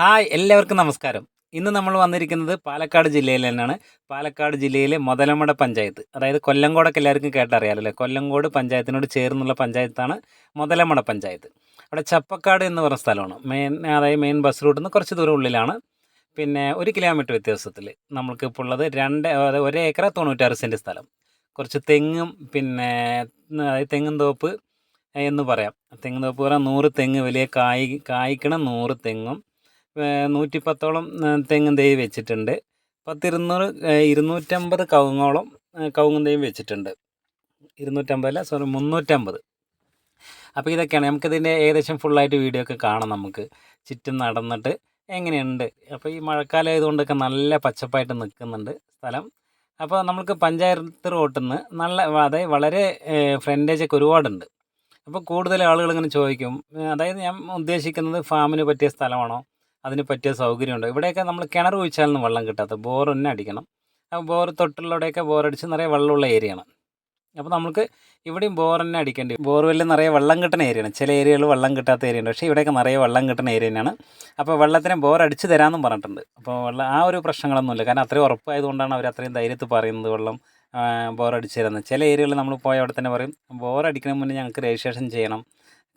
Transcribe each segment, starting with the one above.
Hi എല്ലാവർക്കും നമസ്കാരം. ഇന്ന് നമ്മൾ വന്നിരിക്കുന്നത് പാലക്കാട് ജില്ലയിൽ തന്നെയാണ്. പാലക്കാട് ജില്ലയിലെ മുതലമട പഞ്ചായത്ത്. അതായത് കൊല്ലങ്കോടൊക്കെ എല്ലാവർക്കും കേട്ടറിയാമല്ലോ കൊല്ലങ്കോട് പഞ്ചായത്തിനോട് ചേർന്നുള്ള പഞ്ചായത്താണ് മുതലമട പഞ്ചായത്ത്. അവിടെ ചപ്പക്കാട് എന്ന് പറഞ്ഞ സ്ഥലമാണ്. മെയിൻ അതായത് മെയിൻ ബസ് റൂട്ടിൽ നിന്ന് കുറച്ച് ദൂരം ഉള്ളിലാണ്. പിന്നെ ഒരു കിലോമീറ്റർ വ്യത്യാസത്തിൽ നമ്മൾക്ക് ഇപ്പോൾ ഉള്ളത് രണ്ട് അതായത് ഒരേ ഏക്കറ തൊണ്ണൂറ്റാറ് സെന്റ് സ്ഥലം. കുറച്ച് തെങ്ങും പിന്നെ അതായത് തെങ്ങും തോപ്പ് എന്ന് പറയാം. തെങ്ങും തോപ്പ് പറയാം നൂറ് തെങ്ങ് വലിയ കായ് കായ്ക്കണ നൂറ് തെങ്ങും. നൂറ്റി പത്തോളം തെങ്ങും തൈ വെച്ചിട്ടുണ്ട്. പത്തിരുന്നൂറ് ഇരുന്നൂറ്റമ്പത് കവുങ്ങോളം കവുങ്ങും തൈ വെച്ചിട്ടുണ്ട്. ഇരുന്നൂറ്റമ്പതല്ല സോറി മുന്നൂറ്റമ്പത്. അപ്പോൾ ഇതൊക്കെയാണ്. നമുക്കിതിന്റെ ഏകദേശം ഫുള്ളായിട്ട് വീഡിയോ ഒക്കെ കാണാം നമുക്ക്. ചുറ്റും നടന്നിട്ട് എങ്ങനെയുണ്ട്? അപ്പോൾ ഈ മഴക്കാലം ആയതുകൊണ്ടൊക്കെ നല്ല പച്ചപ്പായിട്ട് നിൽക്കുന്നുണ്ട് സ്ഥലം. അപ്പോൾ നമ്മൾക്ക് പഞ്ചായത്ത് റോട്ടിൽ നിന്ന് നല്ല അതായത് വളരെ ഫ്രണ്ടേജ് ഒക്കെ ഒരുപാടുണ്ട്. അപ്പോൾ കൂടുതൽ ആളുകൾ ഇങ്ങനെ ചോദിക്കും അതായത് ഞാൻ ഉദ്ദേശിക്കുന്നത് ഫാമിന് പറ്റിയ സ്ഥലമാണോ? അതിന് പറ്റിയ സൗകര്യമുണ്ട്. ഇവിടെയൊക്കെ നമ്മൾ കിണർ കുഴിച്ചാലൊന്നും വെള്ളം കിട്ടാത്ത ബോർ തന്നെ അടിക്കണം. ബോർ തൊട്ടുള്ളവിടെയൊക്കെ ബോറടിച്ച് നിറയെ വെള്ളമുള്ള ഏരിയയാണ് അപ്പോൾ നമുക്ക് ഇവിടെയും ബോർ തന്നെ അടിക്കേണ്ടി ബോർവെല്ലിൽ നിറയെ വെള്ളം കിട്ടുന്ന ഏരിയയാണ് ചില ഏരിയകൾ വെള്ളം കിട്ടാത്ത ഏരിയ ഉണ്ട് പക്ഷേ ഇവിടെയൊക്കെ നിറയെ വെള്ളം കിട്ടുന്ന ഏരിയ തന്നെയാണ്. അപ്പോൾ വെള്ളത്തിന് ബോർ അടിച്ച് തരാമെന്നും പറഞ്ഞിട്ടുണ്ട്. അപ്പോൾ വെള്ളം ആ ഒരു പ്രശ്നങ്ങളൊന്നുമില്ല കാരണം അത്രയും ഉറപ്പായതുകൊണ്ടാണ് അവർ അത്രയും ധൈര്യത്തിൽ പറയുന്നത് വെള്ളം ബോർ അടിച്ച് തരുന്നത്. ചില ഏരിയകളിൽ നമ്മൾ പോയ അവിടെ തന്നെ പറയും ബോർ അടിക്കുന്നതിന് മുന്നേ ഞങ്ങൾക്ക് രജിസ്ട്രേഷൻ ചെയ്യണം.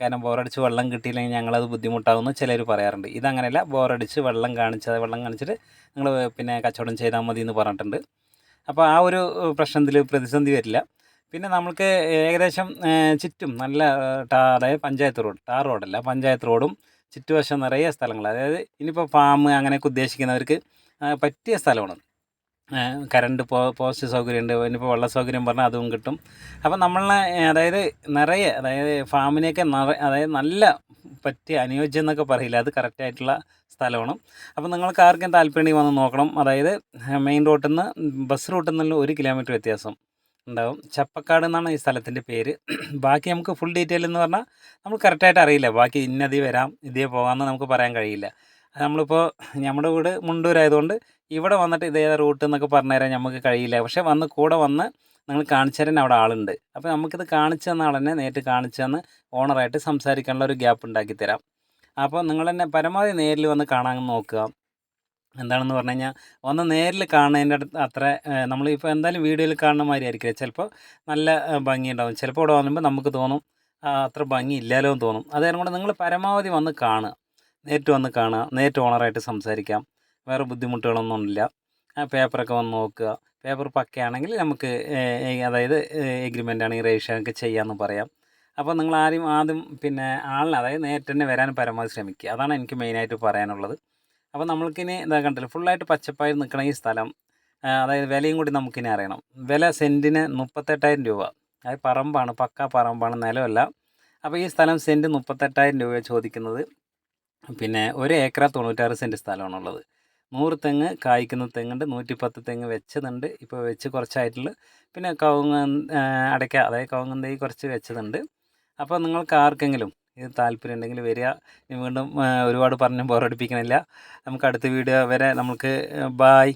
കാരണം ബോറടിച്ച് വെള്ളം കിട്ടിയില്ലെങ്കിൽ ഞങ്ങളത് ബുദ്ധിമുട്ടാകുമെന്ന് ചിലർ പറയാറുണ്ട് ഇതങ്ങനെയല്ല ബോറടിച്ച് വെള്ളം കാണിച്ച് വെള്ളം കാണിച്ചിട്ട് നിങ്ങൾ പിന്നെ കച്ചവടം ചെയ്താൽ മതി എന്ന് പറഞ്ഞിട്ടുണ്ട്. അപ്പോൾ ആ ഒരു പ്രശ്നത്തിൽ പ്രതിസന്ധി വരില്ല. പിന്നെ നമ്മൾക്ക് ഏകദേശം ചുറ്റും നല്ല ടാ അതായത് പഞ്ചായത്ത് റോഡ് ടാർ റോഡല്ല പഞ്ചായത്ത് റോഡും ചുറ്റുവശം നിറയെ സ്ഥലങ്ങൾ. അതായത് ഇനിയിപ്പോൾ ഫാം അങ്ങനെയൊക്കെ ഉദ്ദേശിക്കുന്നവർക്ക് പറ്റിയ സ്ഥലമാണ്. കറണ്ട് പോ പോസ്റ്റ് സൗകര്യമുണ്ട് ഇനിയിപ്പോൾ വെള്ള സൗകര്യം പറഞ്ഞാൽ അതും കിട്ടും. അപ്പം നമ്മളെ അതായത് നിറയെ അതായത് ഫാമിനെയൊക്കെ നിറ അതായത് നല്ല പറ്റിയ അനുയോജ്യം എന്നൊക്കെ പറയില്ല അത് കറക്റ്റായിട്ടുള്ള സ്ഥലമാണ്. അപ്പോൾ നിങ്ങൾക്ക് ആർക്കും താല്പര്യം വന്ന് നോക്കണം. അതായത് മെയിൻ റോട്ടിൽ നിന്ന് ബസ് റൂട്ടിൽ നിന്നുള്ള ഒരു കിലോമീറ്റർ വ്യത്യാസം ഉണ്ടാവും. ചപ്പക്കാട് എന്നാണ് ഈ സ്ഥലത്തിന്റെ പേര്. ബാക്കി നമുക്ക് ഫുൾ ഡീറ്റെയിൽ എന്ന് പറഞ്ഞാൽ നമ്മൾ കറക്റ്റായിട്ട് അറിയില്ല. ബാക്കി ഇന്നതി വരാം ഇതേ പോകാമെന്ന് നമുക്ക് പറയാൻ കഴിയില്ല. നമ്മളിപ്പോൾ നമ്മുടെ വീട് മുണ്ടൂരായതുകൊണ്ട് ഇവിടെ വന്നിട്ട് ഇതേ റൂട്ട് എന്നൊക്കെ പറഞ്ഞു തരാൻ നമുക്ക് കഴിയില്ല. പക്ഷേ വന്ന് കൂടെ വന്ന് നിങ്ങൾ കാണിച്ചു തരാൻ അവിടെ ആളുണ്ട്. അപ്പോൾ നമുക്കിത് കാണിച്ചു തന്ന ആൾ തന്നെ നേരിട്ട് കാണിച്ചു തന്ന് ഓണറായിട്ട് സംസാരിക്കാനുള്ള ഒരു ഗ്യാപ്പ് ഉണ്ടാക്കി തരാം. അപ്പോൾ നിങ്ങൾ തന്നെ പരമാവധി നേരിൽ വന്ന് കാണാൻ നോക്കുക. എന്താണെന്ന് പറഞ്ഞു കഴിഞ്ഞാൽ ഒന്ന് നേരിൽ കാണുന്നതിന്റെ അടുത്ത് അത്ര നമ്മളിപ്പോൾ എന്തായാലും വീഡിയോയിൽ കാണുന്ന മാതിരി ആയിരിക്കില്ല. ചിലപ്പോൾ നല്ല ഭംഗി ഉണ്ടാവും ചിലപ്പോൾ ഇവിടെ വന്നുമ്പോൾ നമുക്ക് തോന്നും അത്ര ഭംഗി ഇല്ലാലോ എന്ന് തോന്നും. അതുകാരണം കൂടെ നിങ്ങൾ പരമാവധി വന്ന് കാണുക. നേരിട്ട് വന്ന് കാണുക നേരിട്ട് ഓണറായിട്ട് സംസാരിക്കാം. വേറെ ബുദ്ധിമുട്ടുകളൊന്നുമില്ല. ആ പേപ്പറൊക്കെ വന്ന് നോക്കുക. പേപ്പർ പക്കയാണെങ്കിൽ നമുക്ക് അതായത് എഗ്രിമെന്റ് ആണെങ്കിൽ രജിസ്ട്രേഷനൊക്കെ ചെയ്യാമെന്ന് പറയാം. അപ്പോൾ നിങ്ങൾ ആദ്യം ആദ്യം പിന്നെ ആളിനെ അതായത് നേരിട്ട് തന്നെ വരാൻ പരമാവധി ശ്രമിക്കുക. അതാണ് എനിക്ക് മെയിനായിട്ട് പറയാനുള്ളത്. അപ്പോൾ നമ്മൾക്കിനി എന്താ കണ്ടില്ല ഫുള്ളായിട്ട് പച്ചപ്പായി നിൽക്കണ ഈ സ്ഥലം അതായത് വിലയും കൂടി നമുക്കിനി അറിയണം. വില സെന്റിന് മുപ്പത്തെട്ടായിരം രൂപ. അതായത് പറമ്പാണ് പക്ക പറമ്പാണ് നിലമല്ല. അപ്പോൾ ഈ സ്ഥലം സെന്റ് മുപ്പത്തെട്ടായിരം രൂപ ചോദിക്കുന്നത്. പിന്നെ ഒരു ഏക്കർ തൊണ്ണൂറ്റാറ് സെന്റ് സ്ഥലമാണുള്ളത്. നൂറ് തെങ്ങ് കായ്ക്കുന്ന തെങ്ങുണ്ട് നൂറ്റിപ്പത്ത് തെങ്ങ് വെച്ചതുണ്ട്. ഇപ്പോൾ വെച്ച് കുറച്ചായിട്ടുള്ള. പിന്നെ കവുങ്ങ് അടയ്ക്ക അതായത് കവുങ്ങൻ തൈ കുറച്ച് വെച്ചതുണ്ട്. അപ്പോൾ നിങ്ങൾക്ക് ആർക്കെങ്കിലും ഇത് താല്പര്യം ഉണ്ടെങ്കിൽ വരിക. വീണ്ടും ഒരുപാട് പറഞ്ഞ് ബോറടിപ്പിക്കണില്ല. നമുക്ക് അടുത്ത വീഡിയോ വരെ നമുക്ക് ബായ്